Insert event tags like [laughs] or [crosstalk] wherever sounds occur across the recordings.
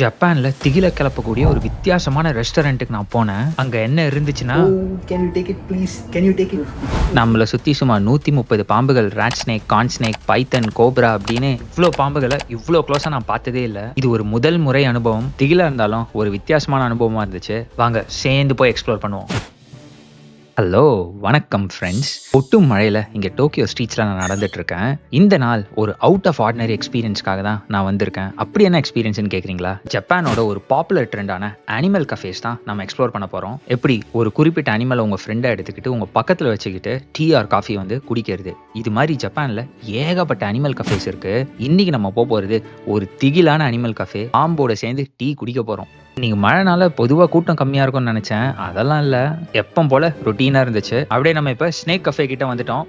ஜப்பான்ல திகில கிளப்பக்கூடிய ஒரு வித்தியாசமான ரெஸ்டாரண்ட்டுக்கு நான் போனேன். அங்க என்ன இருந்துச்சுன்னா Oh, can you take it, please? Can you take it? நம்மளை சுத்தி சுமார் நூத்தி முப்பது பாம்புகள் rat snake corn snake python cobra அப்படின்னு இவ்வளோ பாம்புகளை இவ்வளோ க்ளோஸா நான் பார்த்ததே இல்லை. இது ஒரு முதல் முறை அனுபவம். திகிலா இருந்தாலும் ஒரு வித்தியாசமான அனுபவமா இருந்துச்சு. வாங்க சேர்ந்து போய் எக்ஸ்ப்ளோர் பண்ணுவோம். ஹலோ வணக்கம் ஃப்ரெண்ட்ஸ் ஒட்டும் மழையில் இங்கே டோக்கியோ ஸ்ட்ரீட்ஸில் நான் நடந்துட்டு இருக்கேன் இந்த நாள் ஒரு அவுட் ஆஃப் ஆர்டினரி எக்ஸ்பீரியன்ஸ்க்காக தான் நான் வந்திருக்கேன். அப்படி என்ன எக்ஸ்பீரியன்ஸ்னு கேட்குறீங்களா ஜப்பானோட ஒரு பாப்புலர் ட்ரெண்டான அனிமல் கஃபேஸ் தான் நம்ம எக்ஸ்ப்ளோர் பண்ண போகிறோம் எப்படி? ஒரு குறிப்பிட்ட அனிமலை உங்கள் ஃப்ரெண்டை எடுத்துக்கிட்டு உங்கள் பக்கத்தில் வச்சுக்கிட்டு டீ ஆர் காஃபி வந்து குடிக்கிறது. இது மாதிரி ஜப்பானில் ஏகப்பட்ட அனிமல் கஃபேஸ் இருக்குது இன்றைக்கி நம்ம போக போகிறது ஒரு திகிலான அனிமல் கஃபே பாம்போட சேர்ந்து டீ குடிக்க போகிறோம் இன்னைக்கு மழைனால பொதுவாக கூட்டம் கம்மியாக இருக்கும்னு நினச்சேன். அதெல்லாம் இல்லை. எப்பவும் போல ரொட்டீனாக இருந்துச்சு. அப்படியே நம்ம இப்போ ஸ்னேக் கஃபே கிட்ட வந்துட்டோம்.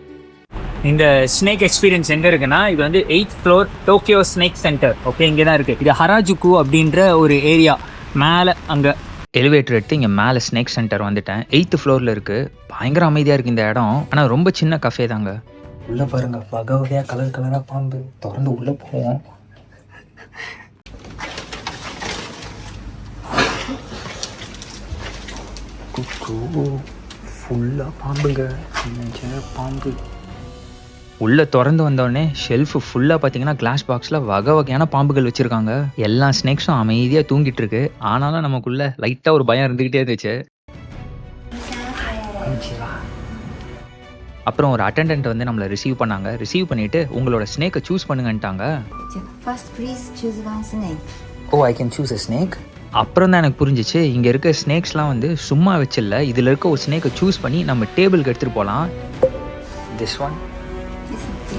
இந்த ஸ்னேக் எக்ஸ்பீரியன்ஸ் எங்க இருக்குன்னா இது வந்து eighth floor Tokyo snake center okay இங்கே தான் இருக்கு. இது ஹராஜுக்கு அப்படின்ற ஒரு ஏரியா மேலே அங்கே. எலிவேட்டர் எடுத்து இங்கே மேலே ஸ்னேக் சென்டர் வந்துட்டேன். எயித்து ஃப்ளோரில் இருக்குது பயங்கர அமைதியாக இருக்குது இந்த இடம். ஆனால் ரொம்ப சின்ன கஃபே தாங்க. உள்ள பாருங்க. வகை வகையா கலர் கலரா பாம்பு. திறந்து உள்ள போவோம். ஃபுல்லாக பாம்புங்க. பாம்பு. உள்ளே திறந்து வந்தோடனே ஷெல்ஃபு ஃபுல்லாக பார்த்தீங்கன்னா கிளாஸ் பாக்ஸில் வகை வகையான பாம்புகள் வச்சுருக்காங்க. எல்லா ஸ்னேக்ஸும் அமைதியாக தூங்கிட்டு இருக்கு. ஆனாலும் நமக்குள்ள லைட்டாக ஒரு பயம் இருந்துக்கிட்டே இருந்துச்சு. அப்புறம் ஒரு அட்டெண்டன்ட் வந்து நம்மளை ரிசீவ் பண்ணாங்க. ரிசீவ் பண்ணிட்டு உங்களோட ஸ்னேக்கை சூஸ் பண்ணுங்கன்ட்டாங்க. ஓ I can choose a snake அப்புறம் தான் எனக்கு புரிஞ்சிச்சு. இங்கே இருக்க ஸ்னேக்ஸ்லாம் வந்து சும்மா வச்சில்ல. இதில் இருக்க ஒரு ஸ்னேக்கை சூஸ் பண்ணி நம்ம டேபிளுக்கு எடுத்துகிட்டு போகலாம் this one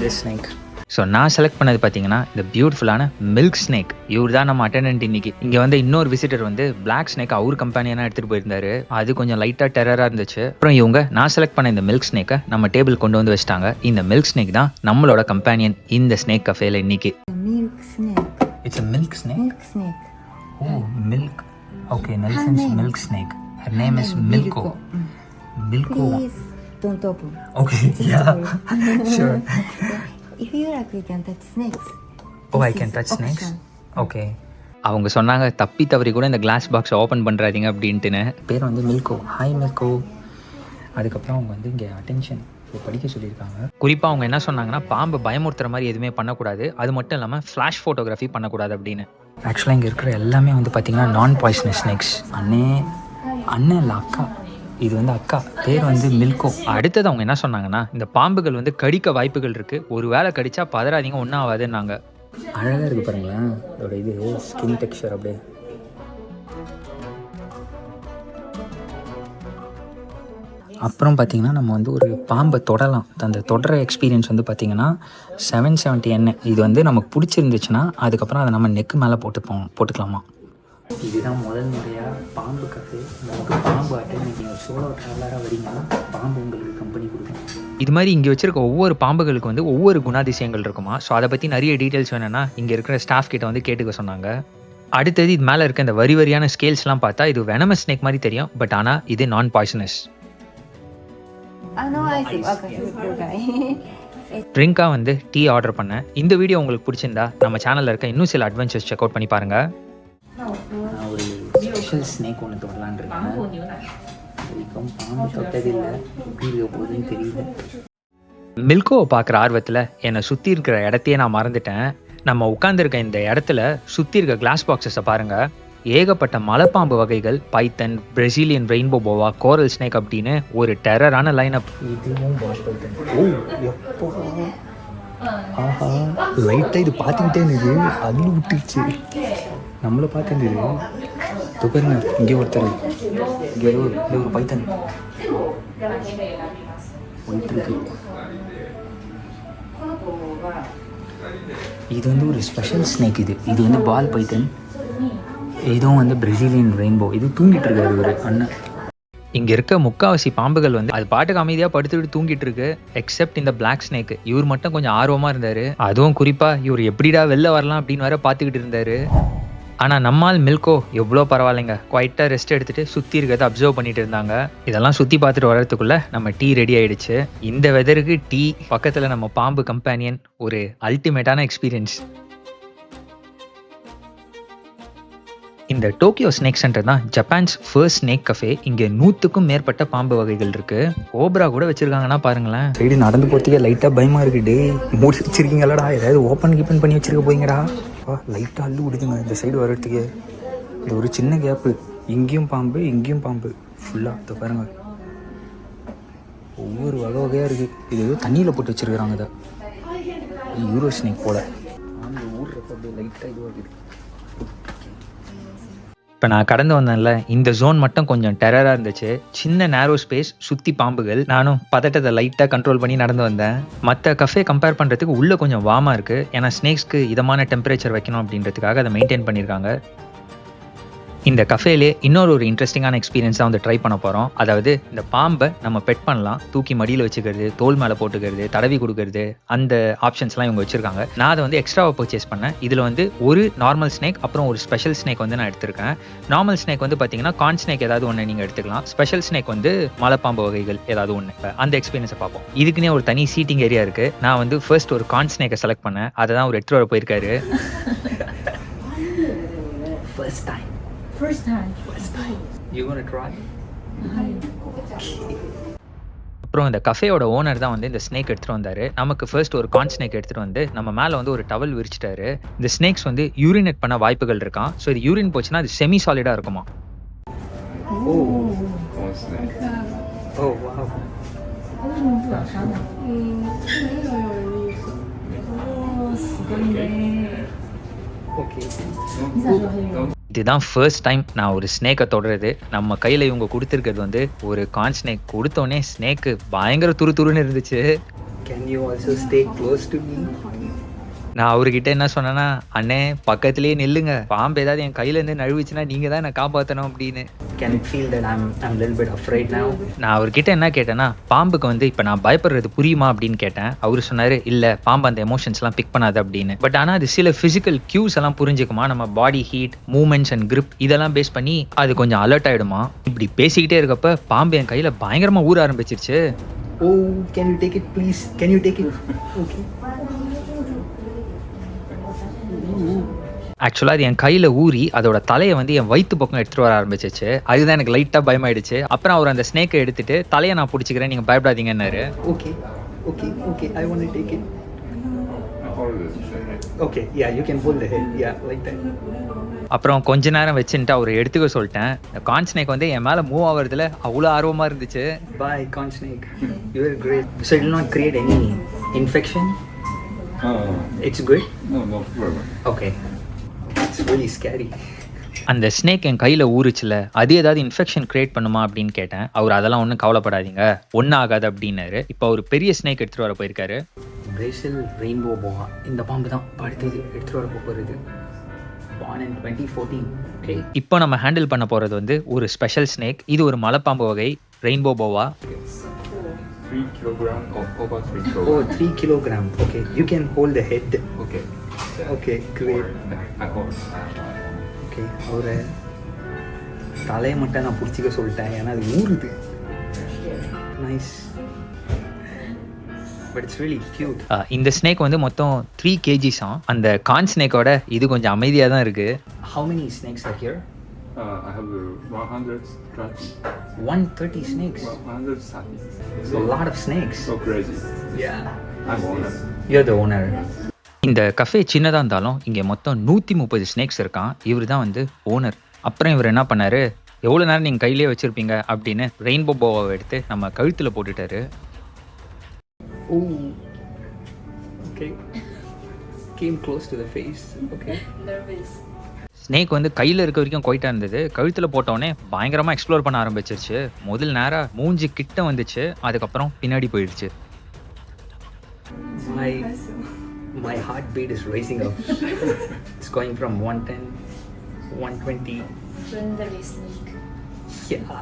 this snake so நான் செலக்ட் பண்ணது பார்த்தீங்கன்னா இந்த பியூட்டிஃபுல்லான மில்க் ஸ்னேக் இவர் தான் நம்ம அட்டண்டன்ட் இன்னைக்கு. இங்கே வந்து இன்னொரு விசிட்டர் வந்து பிளாக் ஸ்னேக் அவர் கம்பெனியான எடுத்துகிட்டு போயிருந்தாரு. அது கொஞ்சம் லைட்டாக டெரராக இருந்துச்சு. அப்புறம் இவங்க நான் செலக்ட் பண்ண இந்த மில்க் ஸ்னேக்கை நம்ம டேபிள் கொண்டு வந்து வச்சிட்டாங்க. இந்த மில்க் ஸ்னேக் தான் நம்மளோட கம்பெனியன் இந்த ஸ்னேக் கஃபேல இன்னைக்கு. Milk okay Nelson's milk snake her name is Milko Milko Please don't open. Okay yeah sure If you like, you can touch snakes. Oh I can touch snakes. Okay அவங்க சொன்னாங்க தப்பி தவறி கூட இந்த glass box open பண்ணுறாதீங்க அப்படின்ட்டுன்னு. பேர் வந்து மில்கோ ஹாய் மில்கோ அதுக்கப்புறம் அவங்க வந்து இங்கே அட்டென்ஷன் படிக்க சொல்லியிருக்காங்க. குறிப்பாக அவங்க என்ன சொன்னாங்கன்னா பாம்பு பயமுறுத்துற மாதிரி எதுவுமே பண்ணக்கூடாது. அது மட்டும் இல்லாமல் ஃப்ளாஷ் ஃபோட்டோகிராஃபி பண்ணக்கூடாது அப்படின்னு. ஆக்சுவலாக இங்கே இருக்கிற எல்லாமே வந்து பார்த்தீங்கன்னா நான் பாய்ஸ்னஸ் ஸ்னேக்ஸ் அண்ணே அண்ணன் இல்லை அக்கா. இது வந்து அக்கா. பேர் வந்து மில்கோ அடுத்தது அவங்க என்ன சொன்னாங்கன்னா இந்த பாம்புகள் வந்து கடிக்க வாய்ப்புகள் இருக்கு. ஒரு வேளை கடிச்சா பதறாதீங்க ஒன்றும் ஆகாதுன்னாங்க. அழகாக இருக்குது பாருங்களேன். அதோட இது ஸ்கின் டெக்ஸ்சர் அப்படியே. அப்புறம் பார்த்தீங்கன்னா நம்ம வந்து ஒரு பாம்பை தொடலாம். அந்த தொடர எக்ஸ்பீரியன்ஸ் வந்து பார்த்தீங்கன்னா செவன் செவன்ட்டி எண்ணெய் இது வந்து நமக்கு பிடிச்சிருந்துச்சுன்னா அதுக்கப்புறம் அதை நம்ம நெக்கு மேலே போட்டுப்போம் போட்டுக்கலாமா? இதுதான் முதல் முறையாக பாம்பு கஃபே நமக்கு பாம்பு அட்டை நீங்கள் சோலோ ட்ராவலராக வரீங்கன்னா பாம்பு உங்களுக்கு கம்பெனி கொடுக்கும். இது மாதிரி இங்கே வச்சிருக்க ஒவ்வொரு பாம்புகளுக்கு வந்து ஒவ்வொரு குணாதிசயங்கள் இருக்குமா? ஸோ அதை பற்றி நிறைய டீட்டெயில்ஸ் வேணும்னா இங்கே இருக்கிற ஸ்டாஃப் கிட்ட வந்து கேட்டுக்க சொன்னாங்க. அடுத்தது இது மேலே இருக்க இந்த வரி வரியான ஸ்கேல்ஸ்லாம் பார்த்தா இது வெனமஸ் ஸ்னேக் மாதிரி தெரியும். பட் ஆனால் இது நான் பாய்சனஸ் ட்ரிங்காக [laughs] வந்து டீ ஆர்டர் பண்ணேன் இந்த வீடியோ உங்களுக்கு பிடிச்சிருந்தா நம்ம சேனலில் இருக்க இன்னும் சில அட்வென்ச்சர்ஸ் செக் அவுட் பண்ணி பாருங்கள் நான் ஒரு ஸ்பெஷல் ஸ்னேக் ஒன்று தொடலான் இருக்கேன் வரைக்கும் பாம்பு தொட்டதில்லை. எப்படி இருக்க போகுதுன்னு தெரியல மில்கோவை பார்க்குற ஆர்வத்தில் என்னை சுற்றி இருக்கிற இடத்தையே நான் மறந்துட்டேன். நம்ம உட்காந்துருக்க இந்த இடத்துல சுற்றி இருக்க கிளாஸ் பாக்ஸஸை பாருங்க. ஏகப்பட்ட மலைப்பாம்பு வகைகள் பைத்தன் பிரசிலியன் ரெயின்போ போவா கோரல் ஸ்னேக் அப்படின்னு ஒரு டெரரான லைனப் பால் பைத்தன். ஆஹா லைட்டாக இது பார்த்துக்கிட்டே இருந்தது. அது விட்டுருச்சு நம்மளை பார்த்துருந்தது துபர்ங்க இங்கே ஒருத்தர். இங்கே ஒரு இங்கே ஒரு பைத்தன். போயிட்டு இது வந்து ஒரு ஸ்பெஷல் ஸ்னேக் இது. இது வந்து பால் பைத்தன். இதுவும் வந்து பிரசிலியன் ரெயின்போ இது தூங்கிட்டு இருக்காரு ஒரு அண்ணன். இங்கே இருக்க முக்காவாசி பாம்புகள் வந்து அது பாட்டுக்கு அமைதியாக படுத்துட்டு தூங்கிட்டு இருக்கு எக்ஸப்ட் இந்த பிளாக் ஸ்னேக் இவர் மட்டும் கொஞ்சம் ஆர்வமாக இருந்தார். அதுவும் குறிப்பாக இவர் எப்படிடா வெளில வரலாம் அப்படின்னு வேற பார்த்துக்கிட்டு இருந்தாரு. ஆனால் நம்மால் மில்கோ எவ்வளோ பரவாயில்லைங்க. குவைட்டாக ரெஸ்ட் எடுத்துகிட்டு சுற்றி இருக்கிறத அப்சர்வ் பண்ணிட்டு இருந்தாங்க. இதெல்லாம் சுற்றி பார்த்துட்டு வர்றதுக்குள்ளே நம்ம டீ ரெடி ஆயிடுச்சு. இந்த வெதருக்கு டீ பக்கத்தில் நம்ம பாம்பு கம்பேனியன் ஒரு அல்டிமேட்டான எக்ஸ்பீரியன்ஸ் இந்த டோக்கியோ ஸ்னேக் சென்டர் தான் ஜப்பான்ஸ் ஃபர்ஸ்ட் ஸ்னேக் கஃபே இங்கே நூற்றுக்கும் மேற்பட்ட பாம்பு வகைகள் இருக்கு. ஓப்ரா கூட வச்சிருக்காங்கன்னா பாருங்களேன். சைடு நடந்து போகிறதுக்கே லைட்டாக பயமாக இருக்குது மூடி வச்சிருக்கீங்களாடா? ஏதாவது ஓப்பன் கீப்பன் பண்ணி வச்சிருக்க போறீங்கடா. லைட்டாக அள்ளு விடுதுங்க இந்த சைடு வர்றதுக்கு. இது ஒரு சின்ன கேப்பு இங்கேயும் பாம்பு இங்கேயும் பாம்பு. ஃபுல்லாக இதை பாருங்க. ஒவ்வொரு வகை வகையாக இருக்குது இது ஏதோ தண்ணியில் போட்டு வச்சிருக்கிறாங்க இதை. யூரோ ஸ்னேக் போல். ஊர்றப்ப அப்படியே லைட்டாக இருக்குது. இப்போ நான் கடந்து வந்தேன்ல இந்த ஜோன் மட்டும் கொஞ்சம் டெரராக இருந்துச்சு. சின்ன நேரோ ஸ்பேஸ் சுற்றி பாம்புகள். நானும் பதட்டத்தை லைட்டாக கண்ட்ரோல் பண்ணி நடந்து வந்தேன். மற்ற கஃபே கம்பேர் பண்ணுறதுக்கு உள்ளே கொஞ்சம் வாமாக இருக்குது ஏன்னா ஸ்னேக்ஸ்க்கு இதமான டெம்பரேச்சர் வைக்கணும் அப்படின்றதுக்காக அதை மெயின்டைன் பண்ணியிருக்காங்க. இந்த கஃபேலே இன்னொரு ஒரு இன்ட்ரெஸ்டிங்கான எக்ஸ்பீரியன்ஸாக வந்து ட்ரை பண்ண போகிறோம் அதாவது இந்த பாம்பை நம்ம பெட் பண்ணலாம். தூக்கி மடியில் வச்சுக்கிறது தோல் மேலே போட்டுக்கிறது தடவி கொடுக்கறது அந்த ஆப்ஷன்ஸ்லாம் இவங்க வச்சுருக்காங்க. நான் அதை வந்து எக்ஸ்ட்ராவாக பர்ச்சேஸ் பண்ணேன். இதில் வந்து ஒரு நார்மல் ஸ்னேக் அப்புறம் ஒரு ஸ்பெஷல் ஸ்னேக் வந்து நான் எடுத்திருக்கேன். நார்மல் ஸ்னேக் வந்து பார்த்தீங்கன்னா கான் ஸ்னேக் ஏதாவது ஒன்று நீங்கள் எடுத்துக்கலாம். ஸ்பெஷல் ஸ்னேக் வந்து மலைப்பாம்பு வகைகள் ஏதாவது ஒன்று அந்த எக்ஸ்பீரியன்ஸை பார்ப்போம். இதுக்குன்னே ஒரு தனி சீட்டிங் ஏரியா இருக்குது நான் வந்து ஃபர்ஸ்ட் ஒரு கான் ஸ்னேக்கை செலக்ட் பண்ணேன். அதை தான் ஒரு எட்டு வர போயிருக்காரு. [laughs] First time First time. You gonna try அப்புறம் இந்த கஃபேயோட ஓனர் தான் வந்து இந்த ஸ்னேக் எடுத்துகிட்டு வந்தார். நமக்கு ஃபர்ஸ்ட் ஒரு கார்ன் ஸ்னேக் எடுத்துகிட்டு வந்து நம்ம மேலே வந்து ஒரு டவல் விரிச்சிட்டாரு. இந்த ஸ்னேக்ஸ் வந்து யூரினேட் பண்ண வாய்ப்புகள் இருக்கான் ஸோ இது யூரின் போச்சுன்னா அது செமி சாலிடாக இருக்குமா ஓகே இதுதான் ஃபர்ஸ்ட் டைம் நான் ஒரு ஸ்னேக்கை தொடறது நம்ம கையில் இவங்க கொடுத்துருக்கிறது வந்து ஒரு கான் ஸ்னேக் கொடுத்தோடனே ஸ்னேக்கு பயங்கர துரு துருன்னு இருந்துச்சு. Can you also stay close to me நான் அவர்கிட்ட என்ன சொன்னேன்னா அண்ணே பக்கத்துலேயே நில்லுங்க. பாம்பு ஏதாவது என் கையிலேருந்து நழுவுச்சுன்னா நீங்கள் தான் என்னை காப்பாற்றணும் அப்படின்னு. Can feel that I'm I'm லில் பிட் அஃப்ரைட் நவ் நான் அவர்கிட்ட என்ன கேட்டேன்னா பாம்புக்கு வந்து இப்போ நான் பயப்படுறது புரியுமா? அப்படின்னு கேட்டேன். அவர் சொன்னார் இல்லை பாம்பு அந்த எமோஷன்ஸ்லாம் பிக் பண்ணாது அப்படின்னு. பட் ஆனால் அது சில ஃபிசிக்கல் க்யூஸ் எல்லாம் புரிஞ்சுக்குமா? நம்ம body heat movements and grip இதெல்லாம் பேஸ் பண்ணி அது கொஞ்சம் அலர்ட் ஆகிடுமா இப்படி பேசிக்கிட்டே இருக்கப்ப பாம்பு என் கையில் பயங்கரமாக ஊற ஆரம்பிச்சிருச்சு. ஓ can you take it please can you take it okay ஆக்சுவலாக அது என் கையில் ஊறி அதோட தலையை வந்து என் வயிற்று பக்கம் எடுத்துகிட்டு வர ஆரம்பிச்சிச்சு. அதுதான் எனக்கு லைட்டாக பயமாயிடுச்சு. அப்புறம் அவர் அந்த ஸ்னேக்கை எடுத்துட்டு தலையை நான் பிடிச்சிக்கிறேன் நீங்கள் பயப்படாதீங்கன்னாரு. Okay okay okay I want take it okay yeah you can hold the head yeah like that அப்புறம் கொஞ்ச நேரம் வச்சுட்டு அவர் எடுத்துக்க சொல்லிட்டேன். இந்த கார்ன் ஸ்னேக் வந்து என் மேலே மூவ் ஆகுறதுல அவ்வளோ ஆர்வமாக இருந்துச்சு. Bye, corn snake. You are great. So it will not create any infection. Uh, really scary. அந்த ஸ்னேக் என் கையில் ஊறுச்சுல அது ஏதாவது இன்ஃபெக்ஷன் கிரியேட் பண்ணுமா அப்படின்னு கேட்டேன். அவர் அதெல்லாம் ஒன்றும் கவலைப்படாதீங்க. ஒன்றும் ஆகாது அப்படின்னாரு. இப்போ அவர் பெரிய ஸ்னேக் எடுத்துகிட்டு வர போயிருக்காரு. பிரேசில் ரெயின்போ போவா இந்த பாம்பு தான். அடுத்தது எடுத்துகிட்டு வர போகிறது born in 2014 okay? இப்போ நம்ம ஹேண்டில் பண்ண போகிறது வந்து ஒரு ஸ்பெஷல் ஸ்னேக் இது ஒரு மலைப்பாம்பு வகை ரெயின்போ போவா over three oh kilogram. 3 kilogram. Okay. You can hold the head. Okay. okay great okay ஒரு தலையை மட்டும் நான் பிடிச்சிக்க சொல்லிட்டேன் ஏன்னா அது ஊறுது nice but it's really cute இந்த ஸ்னேக் வந்து மொத்தம் த்ரீ கேஜிஸாம் அந்த கார்ன் ஸ்னேக்கோட இது கொஞ்சம் அமைதியாக தான் இருக்குது How many snakes are here? Uh, I have uh, 130. 130 snakes. 130. A lot of snakes. So crazy. Yeah. I'm owner. You're the owner. இந்த கஃபே சின்னதாக இருந்தாலும் இங்கே மொத்தம் நூற்றி முப்பது ஸ்னேக்ஸ் இருக்கான். இவர் தான் வந்து ஓனர் அப்புறம் இவர் என்ன பண்ணாரு? எவ்வளோ நேரம் நீங்கள் கையிலேயே வச்சுருப்பீங்க அப்படின்னு ரெயின்போ போவாவை எடுத்து நம்ம கழுத்தில் போட்டுட்டாரு. ஸ்னேக் வந்து கையில் இருக்க வரைக்கும் கொயிட்டாக இருந்தது. கழுத்தில் போட்டோடனே பயங்கரமாக எக்ஸ்ப்ளோர் பண்ண ஆரம்பிச்சிருச்சு. முதல் நேரம் மூஞ்சி கிட்ட வந்துச்சு. அதுக்கப்புறம் பின்னாடி போயிடுச்சு. My heartbeat is rising up. [laughs] it's going from 110, 120. Friendly snake. Yeah.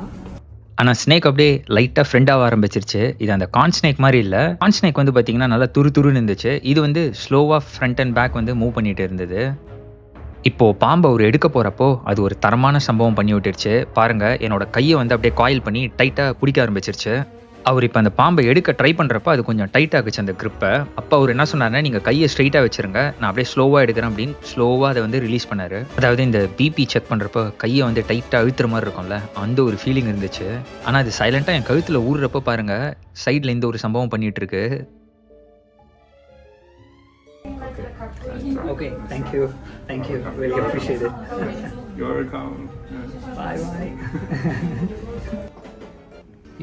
ஆனால் ஸ்னேக் அப்படியே லைட்டாக ஃப்ரெண்டாக ஆரம்பிச்சிருச்சு இது அந்த கான் ஸ்னேக் மாதிரி இல்லை கான் ஸ்னேக் வந்து பார்த்தீங்கன்னா நல்லா துரு துருன்னு இருந்துச்சு இது வந்து ஸ்லோவாக ஃப்ரண்ட் அண்ட் பேக் வந்து மூவ் பண்ணிட்டு இருந்தது இப்போ பாம்பை அவர் எடுக்க போறப்போ அது ஒரு தரமான சம்பவம் பண்ணி விட்டுருச்சு பாருங்க என்னோட கையை வந்து அப்படியே காயில் பண்ணி டைட்டாக பிடிக்க ஆரம்பிச்சிருச்சு அவர் இப்போ அந்த பாம்பை எடுக்க ட்ரை பண்ணுறப்ப அது கொஞ்சம் டைட் ஆகுச்சு அந்த grip-அ அப்போ அவர் என்ன சொன்னாருன்னா நீங்கள் கையை ஸ்ட்ரைட்டாக வச்சிருங்க. நான் அப்படியே ஸ்லோவாக எடுக்கிறேன் அப்படின்னு ஸ்லோவாக அதை வந்து ரிலீஸ் பண்ணாரு. அதாவது இந்த பிபி செக் பண்ணுறப்ப கையை வந்து டைட்டாக அழுத்துற மாதிரி இருக்கும்ல அந்த ஒரு ஃபீலிங் இருந்துச்சு. ஆனால் அது சைலண்ட்டாக என் கழுத்தில் ஊறுறப்ப பாருங்க சைடில் இந்த ஒரு சம்பவம் பண்ணிட்டு இருக்கு. Okay thank you thank you very appreciate You're welcome. Bye bye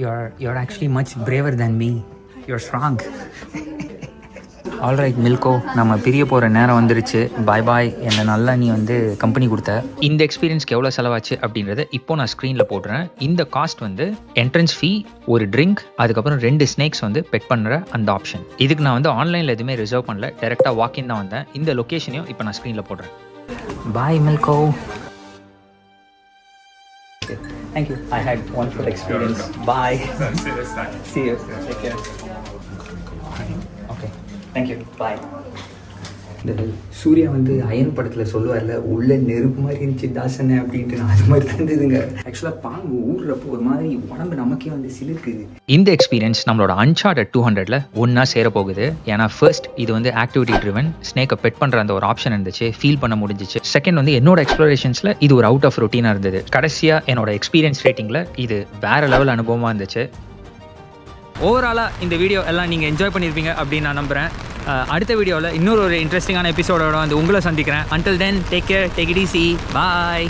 you're you're actually much braver than me. You're strong. Alright Milko நம்ம பிரிய போகிற நேரம் வந்துருச்சு. பாய் பாய் என்னை நல்லா நீ வந்து கம்பெனி கொடுத்த. இந்த எக்ஸ்பீரியன்ஸ்க்கு எவ்வளோ செலவாச்சு அப்படின்றத இப்போ நான் ஸ்க்ரீனில் போடுறேன். இந்த காஸ்ட் வந்து என்ட்ரன்ஸ் ஃபீ ஒரு ட்ரிங்க் அதுக்கப்புறம் ரெண்டு ஸ்னேக்ஸ் வந்து பெட் பண்ணுற அந்த ஆப்ஷன் இதுக்கு நான் வந்து ஆன்லைனில் எதுவுமே ரிசர்வ் பண்ணல. டேரெக்டாக வாக்கின் தான் வந்தேன். இந்த லொக்கேஷனையும் இப்போ நான் ஸ்க்ரீனில் போடுறேன். பாய் மில்கோ Thank you. I had wonderful experience. Bye. [laughs] See you. Take care. Okay. Thank you. Bye. இந்த சூர்யா வந்து அயன் படத்தில் சொல்லுவார்ல உள்ள நெருப்பு மாதிரி இருந்துச்சு தாசனை அப்படின்ட்டு. அது மாதிரி தான் இருந்ததுங்க ஆக்சுவலாக பாம்பு ஊடுறப்போ ஒரு மாதிரி உடம்பு நமக்கே வந்து சிலிருக்குது. இந்த எக்ஸ்பீரியன்ஸ் நம்மளோட அன்சார்டட் டூ ஹண்ட்ரட்ல ஒன்றா சேரப்போகுது. ஏன்னா ஃபர்ஸ்ட் இது வந்து ஆக்டிவிட்டி ட்ரிவன் ஸ்னேக்கை பெட் பண்ணுற அந்த ஒரு ஆப்ஷன் இருந்துச்சு. ஃபீல் பண்ண முடிஞ்சிச்சு. செகண்ட் வந்து என்னோட எக்ஸ்ப்ளோரேஷன்ஸில் இது ஒரு அவுட் ஆஃப் ரொட்டீனாக இருந்தது. கடைசியாக என்னோட எக்ஸ்பீரியன்ஸ் ரேட்டிங்கில் இது வேற லெவல் அனுபவமாக இருந்துச்சு. ஓவராலாக இந்த வீடியோ எல்லாம் நீங்கள் என்ஜாய் பண்ணியிருப்பீங்க அப்படின்னு நான் நம்புகிறேன் அடுத்த வீடியோவில் இன்னொரு ஒரு இன்ட்ரெஸ்டிங்கான எபிசோடோட வந்து உங்களை சந்திக்கிறேன். Until then take care take it easy bye